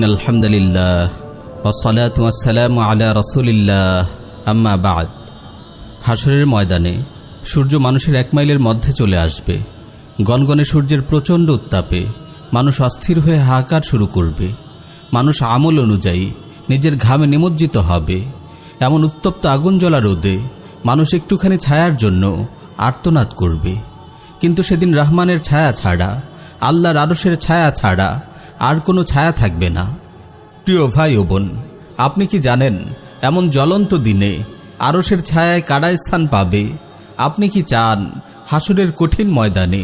إن الحمد لله والصلاة والسلام على رسول الله أما بعد হাসরের ময়দানে সূর্য মানুষের এক মাইলের মধ্যে চলে আসবে গনগনে সূর্যের প্রচণ্ড উত্তাপে মানুষ অস্থির হয়ে হাহাকার শুরু করবে মানুষ আমল অনুযায়ী নিজের ঘামে নিমজ্জিত হবে এমন উত্তপ্ত আগুন জ্বলা রোদে মানুষ একটুখানি ছায়ার জন্য আর্তনাদ করবে কিন্তু সেদিন রহমানের ছায়া ছাড়া আল্লাহর আরসের ছায়া ছাড়া আর কোনো ছায়া থাকবে না। প্রিয় ভাই ও বোন, আপনি কি জানেন, এমন জ্বলন্ত দিনে আরসের ছায়ায় কারা স্থান পাবে? আপনি কি চান, হাসুরের কঠিন ময়দানে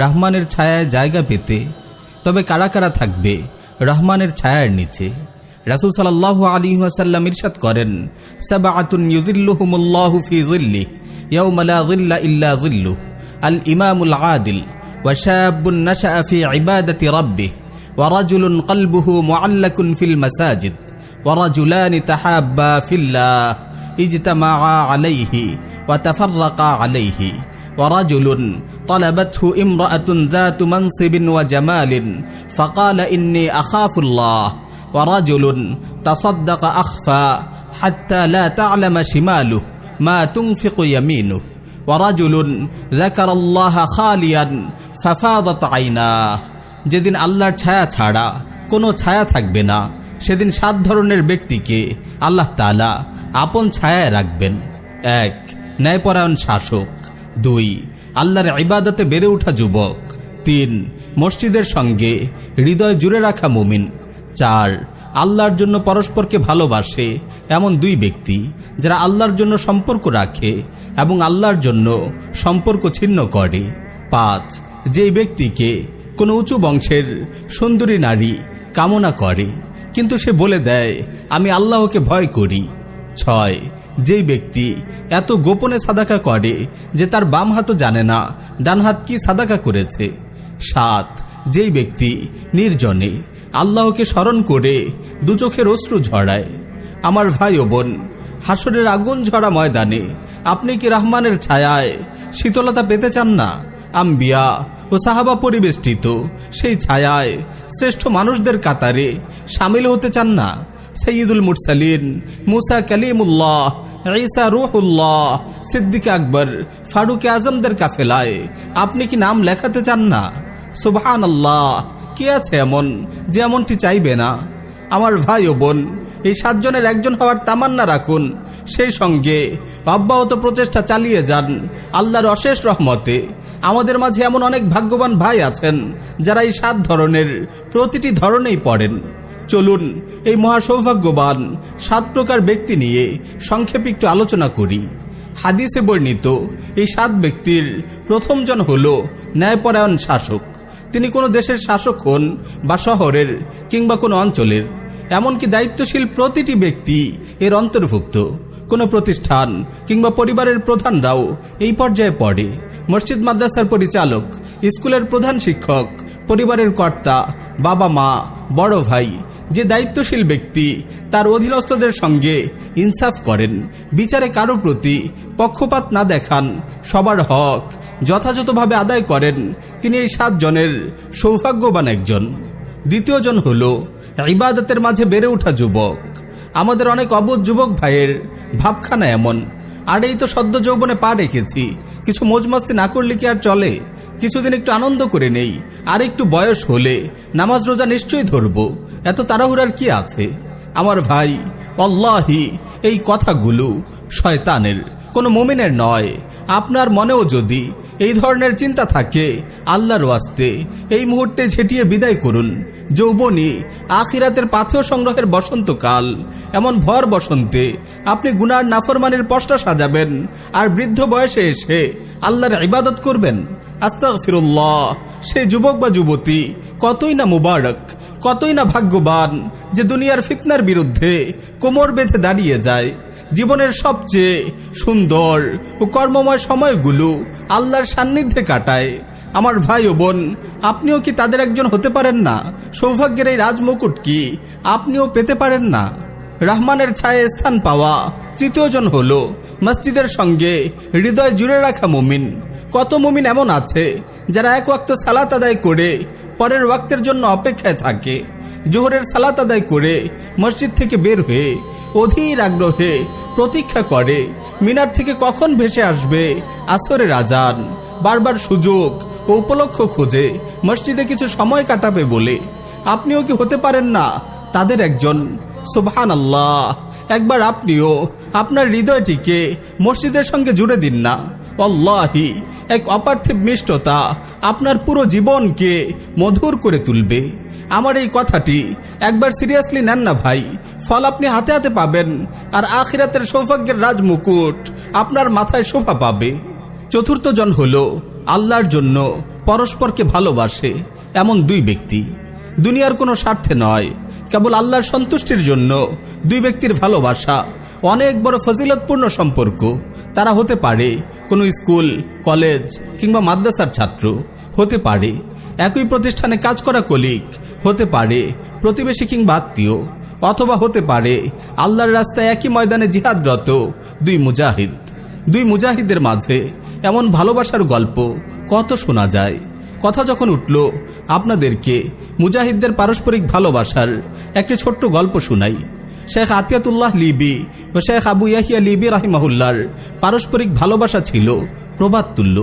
রহমানের ছায়ায় জায়গা পেতে? তবে কারা কারা থাকবে রহমানের ছায়ার নিচে? রাসুল সাল্লাহ আলী ওয়াসাল্লাম ইরশাদ করেন, সাবাআতুন ইউযিল্লুহুমুল্লাহু ফি যিল্লি ইয়াওমা লা যিল্লা ইল্লা আল ইমামুল আদিল, ওয়া নাশাআ ফি ইবাদাতি রাব্বিহ। ورجل قلبه معلق في المساجد ورجلان تحابا في الله اجتمعا عليه وتفرقا عليه. ورجل طلبته امرأة ذات منصب وجمال فقال إني أخاف الله. ورجل تصدق أخفى حتى لا تعلم شماله ما تنفق يمينه. ورجل ذكر الله خاليا ففاضت عيناه. যেদিন আল্লাহর ছায়া ছাড়া কোনো ছায়া থাকবে না, সেদিন সাত ধরনের ব্যক্তিকে আল্লাহ তালা আপন ছায়ায় রাখবেন। এক, ন্যায়পরায়ণ শাসক। দুই, আল্লাহর ইবাদতে বেড়ে ওঠা যুবক। তিন, মসজিদের সঙ্গে হৃদয় জুড়ে রাখা মুমিন। চার, আল্লাহর জন্য পরস্পরকে ভালোবাসে এমন দুই ব্যক্তি যারা আল্লাহর জন্য সম্পর্ক রাখে এবং আল্লাহর জন্য সম্পর্ক ছিন্ন করে। পাঁচ, যেই ব্যক্তিকে কোনো উঁচু বংশের সুন্দরী নারী কামনা করে। কিন্তু সে বলে দেয়, আমি আল্লাহকে ভয় করি। ছয়, যেই ব্যক্তি এত গোপনে সাদাকা করে যে তার বাম হাতও জানে না, ডান হাত কি সাদাকা করেছে। সাত, যেই ব্যক্তি নির্জনে আল্লাহকে স্মরণ করে দু চোখের অশ্রু ঝরায়, আমার ভাই ও বোন, হাসরের আগুন ঝরা ময়দানে আপনি কি রহমানের ছায়ায় শীতলতা পেতে চান না? আম্বিয়া ও সাহাবা পরিবেষ্টিত। সেই ছায়ায় শ্রেষ্ঠ মানুষদের কাতারে সামিল হতে চান না সঈদুল মুরসালিন মুসা কালিমুল্লাহ, ঈসা রুহুল্লাহ, সিদ্দিক আকবর, ফারুক আজমদের কাফেলায়। আপনি কি নাম লেখাতে চান না? সুবহান আল্লাহ কে আছে এমন যে এমনটি চাইবে না? আমার ভাই ও বোন, এই সাতজনের একজন হওয়ার তামান্না রাখুন। সেই সঙ্গে অব্যাহত প্রচেষ্টা চালিয়ে যান আল্লাহর অশেষ রহমতে। আমাদের মাঝে এমন অনেক ভাগ্যবান ভাই আছেন, যারা এই সাত ধরনের প্রতিটি ধরনেই পড়েন। চলুন, এই মহা সৌভাগ্যবান সাত প্রকার ব্যক্তি নিয়ে সংক্ষেপে একটু আলোচনা করি। হাদিসে বর্ণিত, এই সাত ব্যক্তির প্রথমজন হল ন্যায়পরায়ণ শাসক। তিনি কোনো দেশের শাসক হন বা শহরের কিংবা কোনো অঞ্চলের। এমনকি দায়িত্বশীল প্রতিটি ব্যক্তি এর অন্তর্ভুক্ত। কোনো প্রতিষ্ঠান কিংবা পরিবারের প্রধানরাও এই পর্যায়ে পড়ে। মসজিদ মাদ্রাসার পরিচালক, স্কুলের প্রধান শিক্ষক, পরিবারের কর্তা, বাবা মা, বড় ভাই, যে দায়িত্বশীল ব্যক্তি, তার অধীনস্থদের সঙ্গে ইনসাফ করেন, বিচারে কারও প্রতি পক্ষপাত না দেখান, সবার হক যথাযথভাবে আদায় করেন, তিনি এই সাতজনের সৌভাগ্যবান একজন। দ্বিতীয়জন হল, ইবাদতের মাঝে বেড়ে ওঠা যুবক। আমাদের অনেক অবোধ যুবক ভাইয়ের ভাবখানা এমন আর এই তো সদ্য যৌবনে পা রেখেছি কিছু মজমস্তি না করলে কি আর চলে? কিছুদিন একটু আনন্দ করে নেই, আর একটু বয়স হলে নামাজ রোজা নিশ্চয়ই ধরবো। এত তাড়াহুড়ার কি আছে? আমার ভাই অল্লাহি এই কথাগুলো শয়তানের, কোনো মুমিনের নয়। আপনার মনেও যদি এই ধরনের চিন্তা থাকে, আল্লাহর ওয়াস্তে এই মুহূর্তে ঝেঁটিয়ে বিদায় করুন। যৌবনী, আখিরাতের পাথেয় সংগ্রহের বসন্তকাল। এমন ভর বসন্তে আপনি গুনার নাফরমানের পশটা সাজাবেন, আর বৃদ্ধ বয়সে এসে আল্লাহর ইবাদত করবেন। আস্তাক ফিরুল্লাহ সে যুবক বা যুবতী, কতই না মুবারক, কতই না ভাগ্যবান যে দুনিয়ার ফিতনার বিরুদ্ধে কোমর বেঁধে দাঁড়িয়ে যায়। জীবনের সবচেয়ে সুন্দর ও কর্মময় সময়গুলো আল্লাহর সান্নিধ্যে কাটায়। আমার ভাই ও বোন, আপনিও কি তাদের একজন হতে পারেন না? সৌভাগ্যের এই রাজমুকুট কি? আপনিও পেতে পারেন না। রহমানের ছায়ে স্থান পাওয়া তৃতীয়জন হল মসজিদের সঙ্গে হৃদয় জুড়ে রাখা মুমিন। কত মুমিন এমন আছে যারা এক ওয়াক্ত সালাত আদায় করে, পরের ওয়াক্তের জন্য অপেক্ষায় থাকে। জোহরের সালাত আদায় করে মসজিদ থেকে বের হয়ে অধীর আগ্রহে প্রতীক্ষা করে, মিনার থেকে কখন ভেসে আসবে আসরের আজান? বারবার সুযোগ উপলক্ষ খোঁজে, মসজিদে কিছু সময় কাটাবে বলে। আপনিও কি হতে পারেন না? তাদের একজন সুবহান আল্লাহ একবার আপনিও আপনার হৃদয়টিকে মসজিদের সঙ্গে জুড়ে দিন না। অল্লাহি এক অপার্থিব মিষ্টতা আপনার পুরো জীবনকে মধুর করে তুলবে। আমার এই কথাটি একবার সিরিয়াসলি নেন না ভাই। ফল আপনি হাতে হাতে পাবেন আর আখিরাতের সৌভাগ্যের রাজমুকুট আপনার মাথায় শোভা পাবে। চতুর্থ জন হল আল্লাহর জন্য পরস্পরকে ভালোবাসে এমন দুই ব্যক্তি। দুনিয়ার কোনো স্বার্থে নয়, কেবল আল্লাহর সন্তুষ্টির জন্য দুই ব্যক্তির ভালোবাসা অনেক বড় ফজিলতপূর্ণ সম্পর্ক। তারা হতে পারে কোনো স্কুল, কলেজ কিংবা মাদ্রাসার ছাত্র। হতে পারে একই প্রতিষ্ঠানে কাজ করা কলিক। হতে পারে প্রতিবেশী কিংবা আত্মীয়। অথবা হতে পারে আল্লাহর রাস্তায় একই ময়দানে জিহাদরত দুই মুজাহিদ। দুই মুজাহিদের মাঝে এমন ভালোবাসার গল্প কত শোনা যায়। কথা যখন উঠল, আপনাদেরকে মুজাহিদদের পারস্পরিক ভালোবাসার একটি ছোট্ট গল্প শুনাই। শেখ আতিয়াতুল্লাহ লিবি ও শেখ আবু ইয়াহিয়া লিবি রাহিমাহুল্লার পারস্পরিক ভালোবাসা ছিল প্রবাদ তুল্য।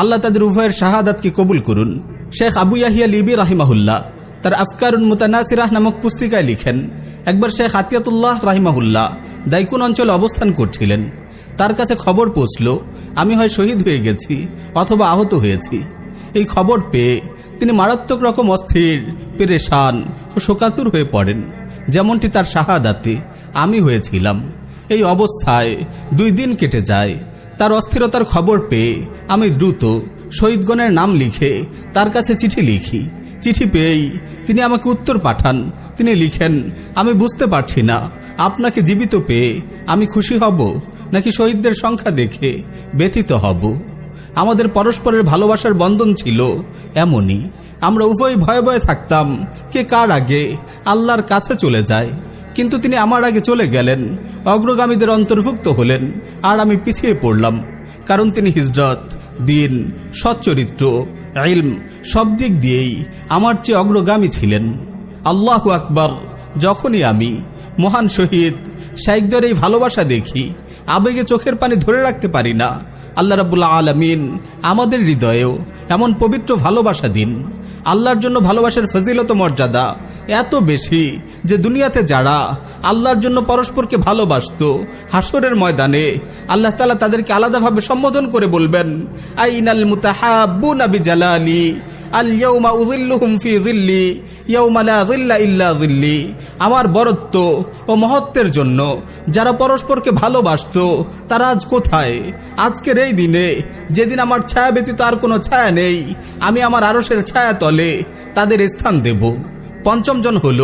আল্লাহ তাদের উভয়ের শাহাদাতকে কবুল করুন। শেখ আবু ইয়াহিয়া লিবি রাহিমাহুল্লাহ তার আফকারুন মুতানাসিরাহ নামক পুস্তিকায় লিখেন, একবার শেখ আতিয়াতুল্লাহ রাহিমাহুল্লাহ দাইকুন অঞ্চলে অবস্থান করছিলেন। তার কাছে খবর পৌঁছল, আমি হয় শহীদ হয়ে গেছি অথবা আহত হয়েছি। এই খবর পেয়ে তিনি মারাত্মক রকম অস্থির, পেরেশান ও শোকাতুর হয়ে পড়েন। যেমনটি তার শাহাদাতে, আমি হয়েছিলাম। এই অবস্থায় দুই দিন কেটে যায়। তার অস্থিরতার খবর পেয়ে আমি দ্রুত শহীদগণের নাম লিখে তার কাছে চিঠি লিখি। চিঠি পেয়েই তিনি আমাকে উত্তর পাঠান। তিনি লিখেন, আমি বুঝতে পারছি না। আপনাকে জীবিত পেয়ে আমি খুশি হব। নাকি শহীদদের সংখ্যা দেখে ব্যথিত হব? আমাদের পরস্পরের ভালোবাসার বন্ধন ছিল এমনই। আমরা উভয় ভয়ে ভয়ে থাকতাম কে কার আগে আল্লাহর কাছে চলে যায়। কিন্তু তিনি আমার আগে চলে গেলেন, অগ্রগামীদের অন্তর্ভুক্ত হলেন, আর আমি পিছিয়ে পড়লাম। কারণ তিনি হিজরত, দিন, সচ্চরিত্র, ইলম, সব দিক দিয়েই আমার চেয়ে অগ্রগামী ছিলেন। আল্লাহ আকবর, যখনই আমি মহান শহীদ শাইকদের এই ভালোবাসা দেখি আবেগে চোখের পানি ধরে রাখতে পারি না। আল্লাহ রাবুল্লাহ আলমিন আমাদের হৃদয়েও এমন পবিত্র ভালোবাসা দিন। আল্লাহর জন্য ভালোবাসার ফজিলত মর্যাদা এত বেশি যে দুনিয়াতে যারা আল্লাহর জন্য পরস্পরকে ভালোবাসত, হাসরের ময়দানে আল্লাহ তালা তাদেরকে আলাদাভাবে সম্বোধন করে বলবেন, আইনাল মুতাহাব্বু নাবি জালালি আল ইয়াউমা উযিল্লুহুম ফি যিল্লি, ইয়াউমা লা যিল্লা ইল্লা যিল্লি। আমার বরত্ব ও মহত্বের জন্য যারা পরস্পরকে ভালোবাসত, তারা আজ কোথায়? আজকের এই দিনে যেদিন আমার ছায়া ব্যতীত আর কোনো ছায়া নেই, আমি আমার আরসের ছায়া তলে তাদের স্থান দেব। পঞ্চম জন হল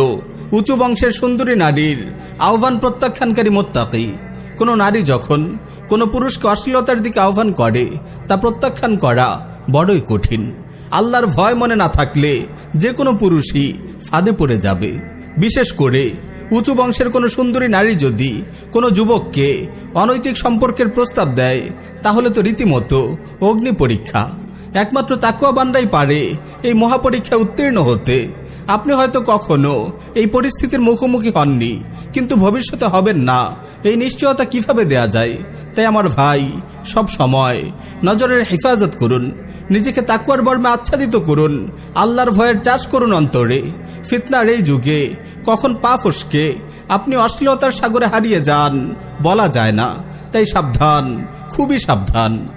উঁচু বংশের সুন্দরী নারীর আহ্বান প্রত্যাখ্যানকারী মোত্তাকি। কোনো নারী যখন কোনো পুরুষকে অশ্লীলতার দিকে আহ্বান করে, তা প্রত্যাখ্যান করা বড়ই কঠিন। আল্লাহর ভয় মনে না থাকলে যে কোনো পুরুষই ফাঁদে পড়ে যাবে। বিশেষ করে উঁচু বংশের কোনো সুন্দরী নারী যদি কোনো যুবককে অনৈতিক সম্পর্কের প্রস্তাব দেয়, তাহলে তো রীতিমতো অগ্নি পরীক্ষা। একমাত্র তাকুয়াবানরাই পারে এই মহাপরীক্ষা উত্তীর্ণ হতে। আপনি হয়তো কখনো এই পরিস্থিতির মুখোমুখি হননি, কিন্তু ভবিষ্যতে হবেন না। এই নিশ্চয়তা কীভাবে দেয়া যায়, তাই আমার ভাই সব সময় নজরের হেফাজত করুন। নিজেকে তাকুয়ার বর্মে আচ্ছাদিত করুন। আল্লাহর ভয়ের চাষ করুন অন্তরে। ফিতনার এই যুগে কখন পা ফসকে, আপনি অশ্লীলতার সাগরে হারিয়ে যান, বলা যায় না। তাই সাবধান, খুবই সাবধান।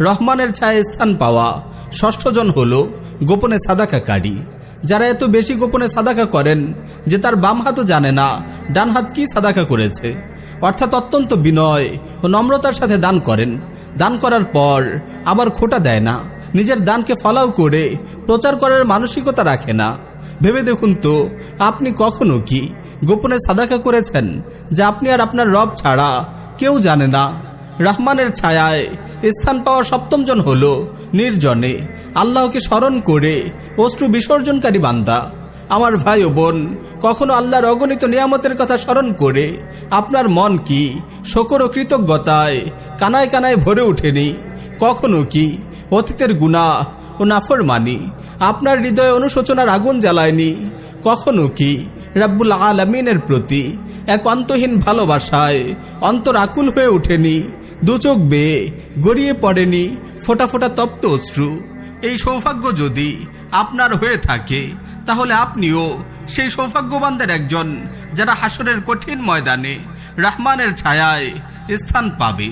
রহমানের ছায় স্থান পাওয়া ষষ্ঠজন হল গোপনে সাদাকাকারী। যারা এত বেশি গোপনে সাদাকা করেন যে তার বাম হাতও জানে না, ডান হাত কি সাদাকা করেছে। অর্থাৎ অত্যন্ত বিনয় ও নম্রতার সাথে দান করেন। দান করার পর আবার খোটা দেয় না। নিজের দানকে ফলাও করে প্রচার করার মানসিকতা রাখে না। ভেবে দেখুন তো, আপনি কখনো কি গোপনে সাদাকা করেছেন যা আপনি আর আপনার রব ছাড়া কেউ জানে না? রহমানের ছায়ায় স্থান পাওয়া সপ্তম জন হল নির্জনে। আল্লাহকে স্মরণ করে অশ্রু বিসর্জনকারী বান্দা। আমার ভাই ও বোন, কখনো আল্লাহর অগণিত নিয়ামতের কথা স্মরণ করে আপনার মন কি শকর ও কৃতজ্ঞতায় কানায় কানায় ভরে ওঠেনি? কখনো কি অতীতের গুণা ও নাফরমানি। আপনার হৃদয়ে অনুশোচনার আগুন জ্বালায়নি। কখনো কি রাব্বুল আলমিনের প্রতি এক অন্তহীন ভালোবাসায় অন্তর আকুল হয়ে ওঠেনি? দু চোখ বেয়ে গড়িয়ে পড়েনি, ফোটা ফোটা তপ্ত অশ্রু। এই সৌভাগ্য যদি আপনার হয়ে থাকে, তাহলে আপনিও সেই সৌভাগ্যবানদের একজন যারা হাসরের কঠিন ময়দানে রহমানের ছায়ায় স্থান পাবে।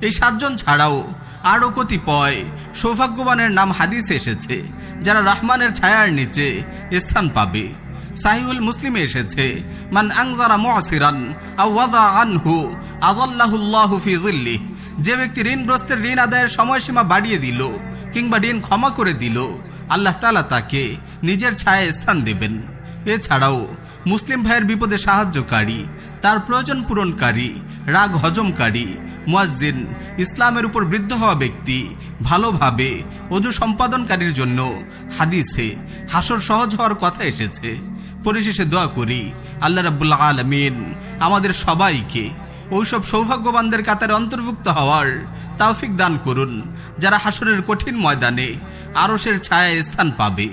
এই সাতজন ছাড়াও আরও কতিপয় সৌভাগ্যবানের নাম হাদিস এসেছে, যারা রহমানের ছায়ার নিচে স্থান পাবে। সাহিউল মুসলিমে এসেছে, মান আংজারা মুআসিরান আনহু আযাল্লাহুল্লাহু যে ব্যক্তি ঋণগ্রস্তের ঋণ আদায়ের সময়সীমা বাড়িয়ে দিল কিংবা ঋণ ক্ষমা করে দিল, আল্লাহ তালা তাকে নিজের ছায়ায় স্থান দেবেন। এছাড়াও, মুসলিম ভাইয়ের বিপদে সাহায্যকারী, তার প্রয়োজন পূরণকারী, রাগ হজমকারী মুয়াজ্জিন, ইসলামের উপর বৃদ্ধ হওয়া ব্যক্তি, ভালোভাবে অজু সম্পাদনকারীর জন্য হাদিসে হাসর সহজ হওয়ার কথা এসেছে। পরিশেষে দোয়া করি, আল্লাহ রাব্বুল আলমিন আমাদের সবাইকে ওইসব সৌভাগ্যবানদের কাতারে অন্তর্ভুক্ত হওয়ার তাওফিক দান করুন, যারা হাসরের কঠিন ময়দানে আরসের ছায়া স্থান পাবে।